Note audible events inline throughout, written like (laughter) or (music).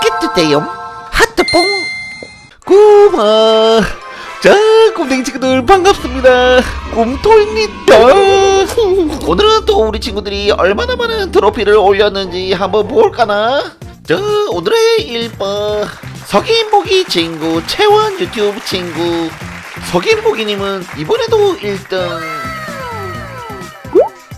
좋겠는데요? 하트뽕. 고마. 자 꿈댕이 친구들 반갑습니다. 꿈토입니다 오늘은 또 우리 친구들이 얼마나 많은 트로피를 올렸는지 한번 볼까나? 자 오늘의 1번 석인보기 친구 채원 유튜브 친구. 석인보기님은 이번에도 1등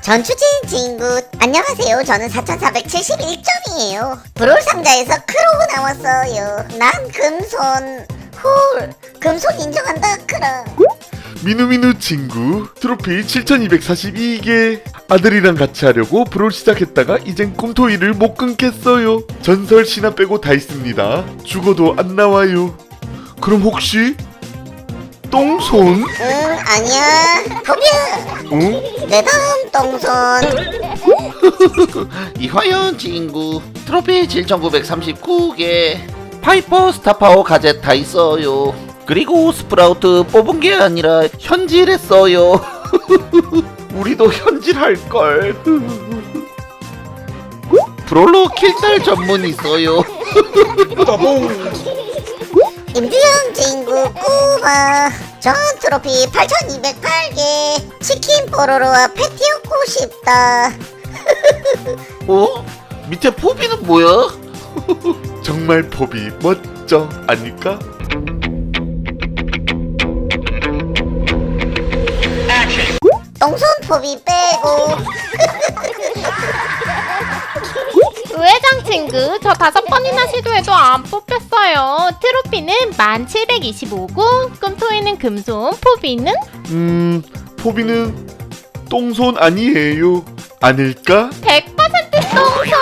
전추진 친구. 안녕하세요. 저는 4471점이에요. 브롤 상자에서 크로우 나왔어요. 난 금손. 홀 금손 인정한다. 크라 미누미누 친구. 트로피 7242개. 아들이랑 같이 하려고 브롤 시작했다가 이젠 꿈토이를 못 끊겠어요. 전설 신화 빼고 다 있습니다. 죽어도 안 나와요. 그럼 혹시 똥손? 응 아니야. 포비야 응? 내 다음 똥손. (laughs) 이화연 친구 트로피 7939개. 파이퍼 스타파워 가젯 다 있어요. 그리고 스프라우트 뽑은 게 아니라 현질했어요. (laughs) 우리도 현질할걸. (laughs) 브롤로 킬달 전문 있어요 임두영 친구 꾸바 전 트로피 8208개 치킨 뽀로로와 패티오고 싶다 어? 밑에 포비는 뭐야? (laughs) 정말 법이 멋져 아닐까? 똥손 포비 빼고 (laughs) 의회장 친구, 저 다섯 번이나 시도해도 안 뽑혔어요. 트로피는 1725고, 꿈토이는 금손, 포비는? 음... 포비는 똥손 아니에요 아닐까? 100% 똥손!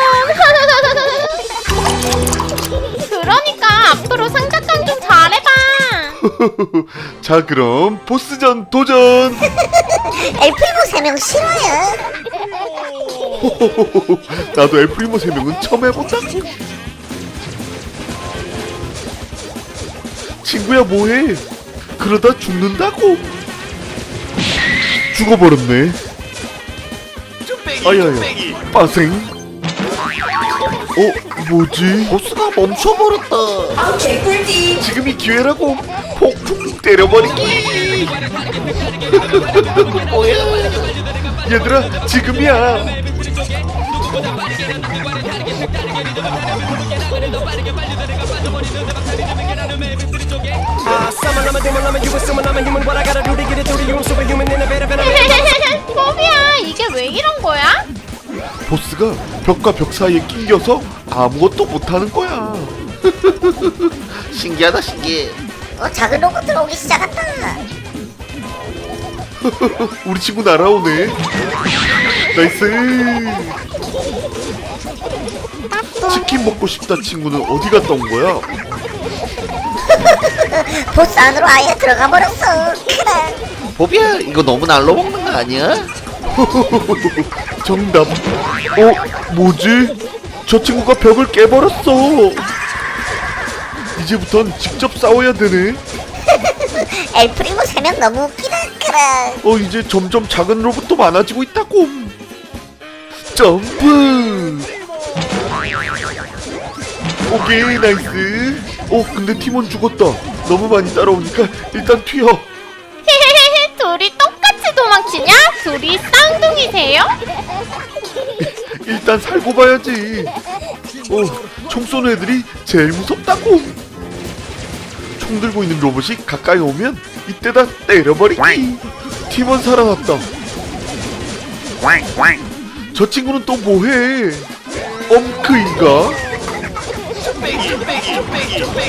(laughs) 그러니까 앞으로 상작강 좀 잘해봐! (laughs) 자 그럼 보스전 도전 (laughs) 엘프리모 3명 싫어요 (laughs) 나도 엘프리모 3명은 처음 해본다 친구야 뭐해? 그러다 죽는다고? 죽어버렸네. 아야야. 빠생. 어 뭐지? 보스가 멈춰버렸다. 지금이 기회라고 폭풍 때려버리기 (laughs) 뭐야 얘들아 지금이야 Uh, 포비야, 이게 왜 이런 거야? 보스가 벽과 벽 사이에 낑겨서 아무것도 못하는 거야 신기하다 신기해 어 작은 로봇들 오기 시작한다 (laughs) 우리 친구 날아오네 나이스 치킨 먹고 싶다 친구는 어디 갔다 온 거야? (laughs) 보스 안으로 아예 들어가 버렸어 보비야 이거 너무 날로 먹는 거 아니야? (laughs) 정답 어? 뭐지? 저 친구가 벽을 깨버렸어 이제부턴 직접 싸워야 되네 엘프리모 3명 너무 웃기다 어 이제 점점 작은 로봇도 많아지고 있다고. 점프! 오케이 나이스. 어 근데 팀원 죽었다. 너무 많이 따라오니까 일단 튀어. (laughs) 둘이 똑같이 도망치냐? 둘이 쌍둥이세요? (laughs) 일단 살고 봐야지. 어 총 쏘는 애들이 제일 무섭다고. 총 들고 있는 로봇이 가까이 오면 이때다 때려버리기. 팀원 살아났다. 저 친구는 또 뭐해? 엄크인가?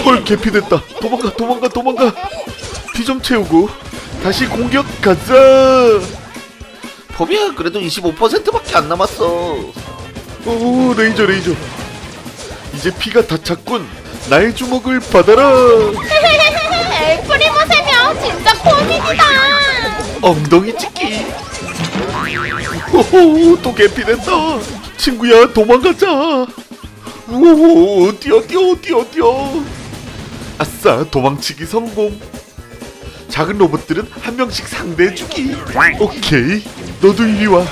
헐 개피됐다. 도망가 도망가 도망가. 피 좀 채우고 다시 공격 가자. 보비야 그래도 25%밖에 안 남았어. 오 레이저 레이저. 이제 피가 다 찼군. 나의 주먹을 받아라. (laughs) 엘프리모 3명 진짜 코믹이다! 엉덩이 찍기. 호호 또 개피됐다. 친구야 도망가자. 오 뛰어 뛰어 뛰어 뛰어. 아싸 도망치기 성공. 작은 로봇들은 한 명씩 상대해주기. 오케이 너도 이리 와.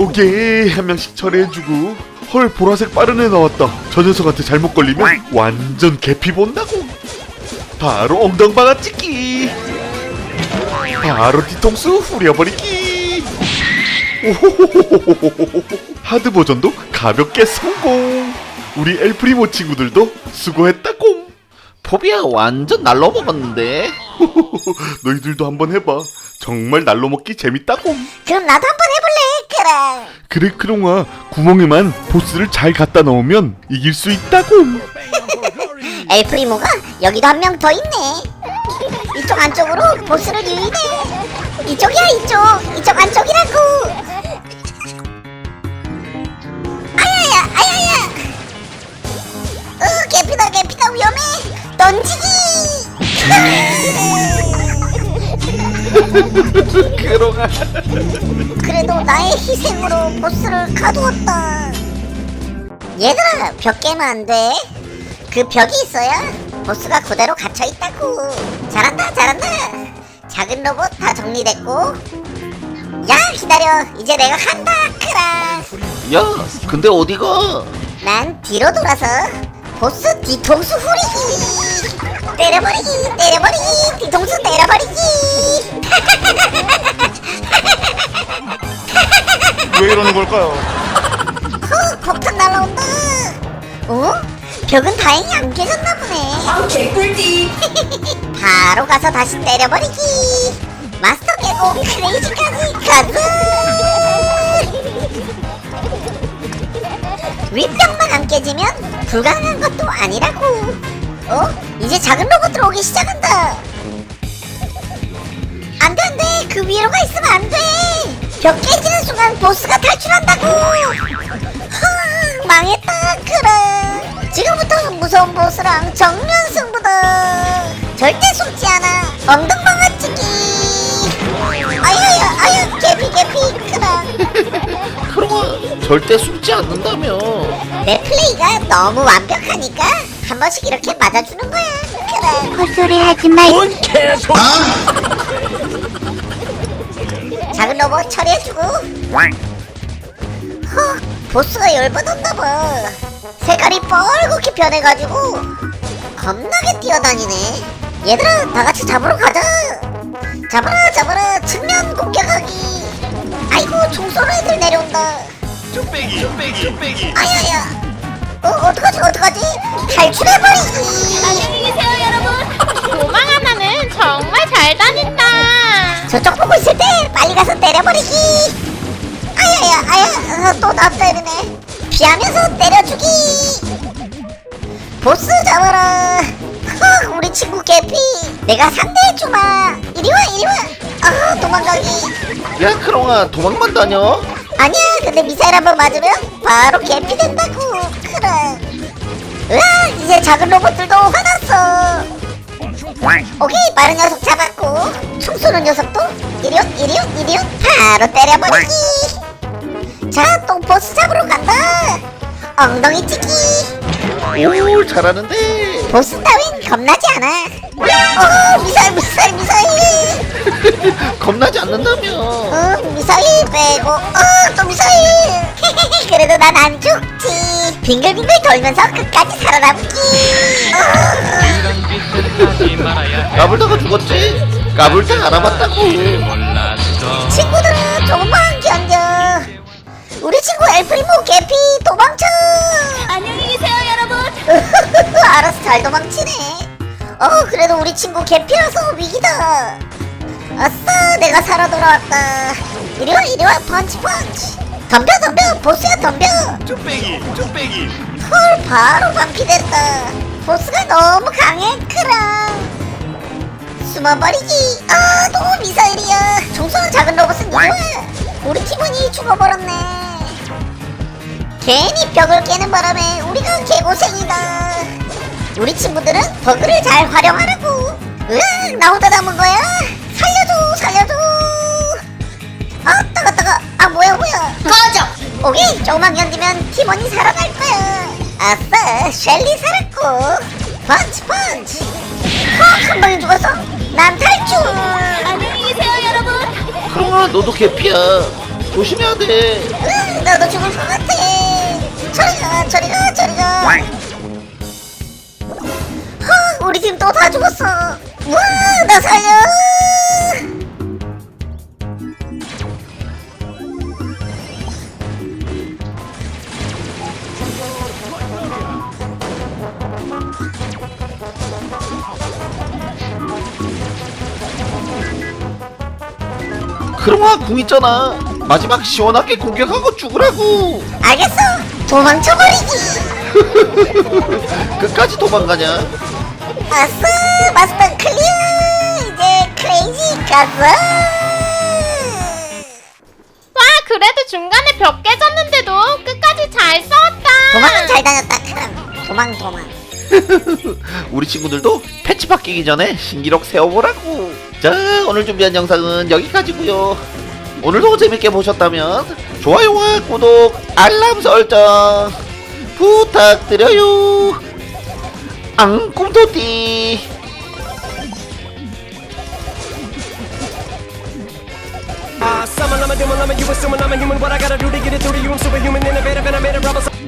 오케이 한 명씩 처리해주고. 헐 보라색 빠른 애 나왔다. 저 녀석한테 잘못 걸리면 완전 개피 본다고 바로 엉덩방아 찍기 바로 뒤통수 후려버리기 하드 버전도 가볍게 성공 우리 엘프리모 친구들도 수고했다고 포비아 완전 날로 먹었는데. 너희들도 한번 해봐 정말 날로 먹기 재밌다고 그럼 나도 한번 해볼래. 그래. 그래 크롱아 구멍에만 보스를 잘 갖다 넣으면 이길 수 있다고 엘프리모가 여기도 한 명 더 있네. 이쪽 안쪽으로 보스를 유인해. 이쪽이야 이쪽. 이쪽 안쪽이라고. 아야야 아야야. 으 개피다 개피다 위험해. 던지기. 크롱아. 그래도 나의 희생으로 보스를 가두었다. 얘들아, 벽 깨면 안 돼. 그 벽이 있어야 보스가 그대로 갇혀 있다고. 잘한다, 잘한다. 작은 로봇 다 정리됐고. 야, 기다려. 이제 내가 간다, 크라. 야, 근데 어디가? 난 뒤로 돌아서 보스 뒤통수 후리기. 때려버리기, 때려버리기, 뒤통수 때려버리기. 왜 이러는 걸까요? 후, 폭탄 날라온다. 어? 벽은 다행히 안 깨졌나 보네. 아, 개꿀띠. (laughs) 바로 가서 다시 때려버리기. 마스터 깨고 크레이지까지 가자. (laughs) 윗벽만 안 깨지면 불가능한 것도 아니라고. 어? 이제 작은 로봇들 오기 시작한다. 안돼 안돼 그 위로가 있으면 안돼 벽 깨지는 순간 보스가 탈출한다고 흥 (laughs) 망했다 그래 지금부터 무서운 보스랑 정면 승부다. 절대 속지 않아. 엉덩방아 찍기. 아야야 아야 개피 개피 (laughs) 그래 크롱아, 절대 숨지 않는다며. 내 플레이가 너무 완벽하니까 한 번씩 이렇게 맞아주는 거야. 그래 헛소리 하지 마. (laughs) 작은 로봇 처리해주고. 허 보스가 열받았나 봐 색깔이 뻘겋게 변해가지고 겁나게 뛰어다니네. 얘들아 다 같이 잡으러 가자. 잡아라 잡아라. 측면 공격하기. 아이고 총 쏘는 애들 내려온다. 쭈빼기, 쭈빼기, 쭈빼기. 아야야. 어 어떡하지 어떡하지? 탈출해버리기. 안녕히 계세요, 여러분. 도망 하나는 정말 잘 다닌다. 저쪽 보고 있을 때 빨리 가서 때려버리기. 아야야 아야. 또나 때리네. 피하면서 때려주기 내가 상대해주마 이리와 이리와. 아 도망가기. 야, 크롱아, 도망만 다녀. 아니야 근데 미사일 한 번 맞으면 바로 개피 된다고. 그래 으아 이제 작은 로봇들도 화났어. 오케이 빠른 녀석 잡았고. 총 쏘는 녀석도 이리온 이리온 이리온 바로 때려버리기. 자또 보스 잡으러 간다. 엉덩이 찍기. 오, 잘하는데. 보스 따윈 겁나지 않아 어 미사일 미사일 미사일 (laughs) 겁나지 않는다며. 어 미사일 빼고 어 또 미사일 (laughs) 그래도 난 안 죽지 빙글빙글 돌면서 끝까지 살아남기 어. 까불다가 죽었지? 까불다 알아봤다고. 친구들아 조금만 견뎌 우리 친구 엘프리모 개피 도망쳐 안녕히 계세요, 여러분. (laughs) 알아서 잘 도망치네 어 그래도 우리 친구 개피라서 위기다. 아싸 내가 살아 돌아왔다. 이리와 이리와 펀치 펀치. 덤벼 덤벼 보스야 덤벼. 쭈빼기, 쭈빼기. 헐 바로 반피됐다. 보스가 너무 강해 크랑 숨어버리기. 아 너무 미사일이야. 총 쏘는 작은 로봇은 누구야? 우리 팀원이 죽어버렸네. 괜히 벽을 깨는 바람에 우리가 개고생이다 우리 친구들은 버그를 잘 활용하라고. 으악 나 혼자 남은 거야. 살려줘 살려줘. 아 따가 따가. 아 뭐야 뭐야. 꺼져. 오케이 조금만 견디면 팀원이 살아날 거야. 아싸 셸리 살았고. 펀치 펀치. 헉한 방에 죽었어? 난 탈출. 안녕히 계세요, 여러분. 크롱아, 너도 개피야. 조심해야 돼. 으, 나도 죽을 것 같아. 저리 저리가 저리가. 허 우리 팀 또 다 죽었어. 와 나 살려. 크롱아 궁 있잖아. 마지막 시원하게 공격하고 죽으라고. 알겠어. 도망쳐버리기. (laughs) 끝까지 도망가냐 아싸 마스터 클리어. 이제 크레이지 가서. 와 그래도 중간에 벽 깨졌는데도 끝까지 잘 싸웠다. 도망은 잘 다녔다. 크람 도망 도망. (laughs) 우리 친구들도 패치 바뀌기 전에 신기록 세워보라고. 자 오늘 준비한 영상은 여기까지고요. 오늘도 재밌게 보셨다면 좋아요와 구독 알람 설정 부탁드려요 앙 꿈토띠 Ah, Summon, I'm a demon, I'm a you assuming I'm a human. What I gotta do to get it through to you? I'm superhuman, innovative, and I made a